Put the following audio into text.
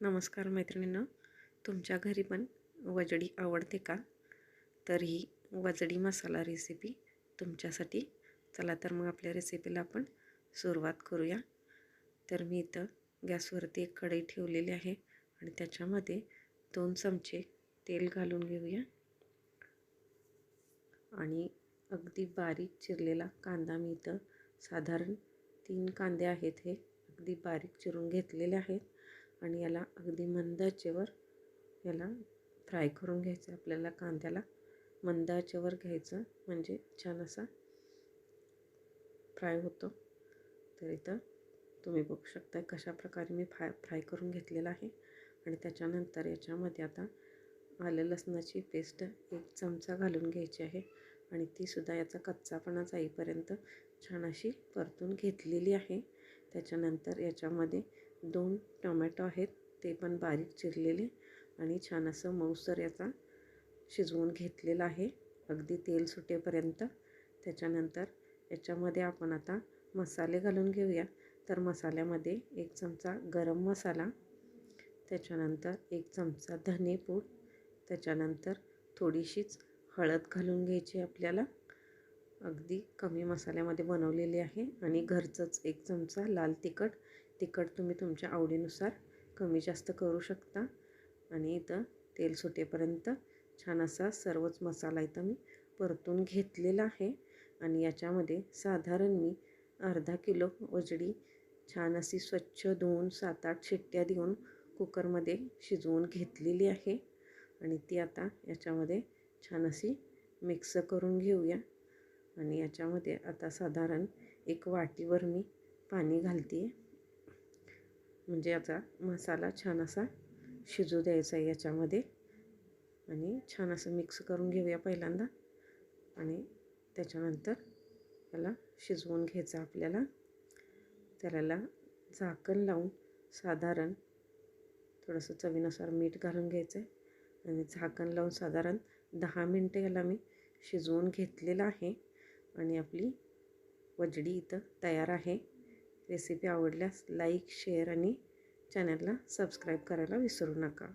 नमस्कार मैत्रिणींनो तुमच्या घरी पण वजडी आवडते का? तर ही वजडी मसाला रेसिपी तुमच्यासाठी. चला तर मग आपल्या रेसिपीला आपण सुरुवात करूया. तर मी इथं गॅसवरती एक कढई ठेवलेली आहे आणि त्याच्यामध्ये दोन चमचे तेल घालून घेऊया. आणि अगदी बारीक चिरलेला कांदा मी इथं साधारण तीन कांदे आहेत हे अगदी बारीक चिरून घेतलेले आहेत. आणि याला अगदी मंद आचेवर याला फ्राय करून घ्यायचं. आपल्याला कांद्याला मंद आचेवर घ्यायचं म्हणजे छान असा फ्राय होतो. तर इथं तुम्ही बघू शकता कशा प्रकारे मी फ्राय फ्राय करून घेतलेला आहे. आणि त्याच्यानंतर याच्यामध्ये आता आलं लसणाची पेस्ट एक चमचा घालून घ्यायची आहे. आणि तीसुद्धा याचा कच्चापणा जाईपर्यंत छान अशी परतून घेतलेली आहे. त्याच्यानंतर याच्यामध्ये दोन टोमॅटो आहेत ते पण बारीक चिरलेले आणि छान असं मऊसर याचा शिजवून घेतलेला आहे. अगदी तेल सुटेपर्यंत. त्याच्यानंतर याच्यामध्ये आपण आता मसाले घालून घेऊया. तर मसाल्यामध्ये एक चमचा गरम मसाला त्याच्यानंतर एक चमचा धनेपूड त्याच्यानंतर थोडीशीच हळद घालून घ्यायची आपल्याला. अगदी कमी मसाल्यामध्ये बनवलेली आहे आणि घरचंच एक चमचा लाल तिखट तिखट तुम्ही तुमच्या आवडीनुसार कमी जास्त करू शकता. आणि इथं तेल सुटेपर्यंत छान असा सर्वच मसाला इथं मी परतून घेतलेला आहे. आणि याच्यामध्ये साधारण मी अर्धा किलो वजडी छान अशी स्वच्छ धुवून सात आठ शिट्ट्या देऊन कुकरमध्ये शिजवून घेतलेली आहे. आणि ती आता याच्यामध्ये छान अशी मिक्स करून घेऊया. आणि याच्यामध्ये आता साधारण एक वाटीवर मी पाणी घालते म्हणजे याचा मसाला छान असा शिजू द्यायचा आहे याच्यामध्ये. आणि छान असं मिक्स करून घेऊया पहिल्यांदा. आणि त्याच्यानंतर त्याला शिजवून घ्यायचं आपल्याला. त्याला झाकण लावून साधारण थोडंसं चवीनुसार मीठ घालून घ्यायचं आहे आणि झाकण लावून साधारण दहा मिनटं याला मी शिजवून घेतलेलं आहे. आणि आपली वजडी इथं तयार आहे. रेसिपी आवडल्यास लाईक शेअर आणि चॅनलला सबस्क्राईब करायला विसरू नका.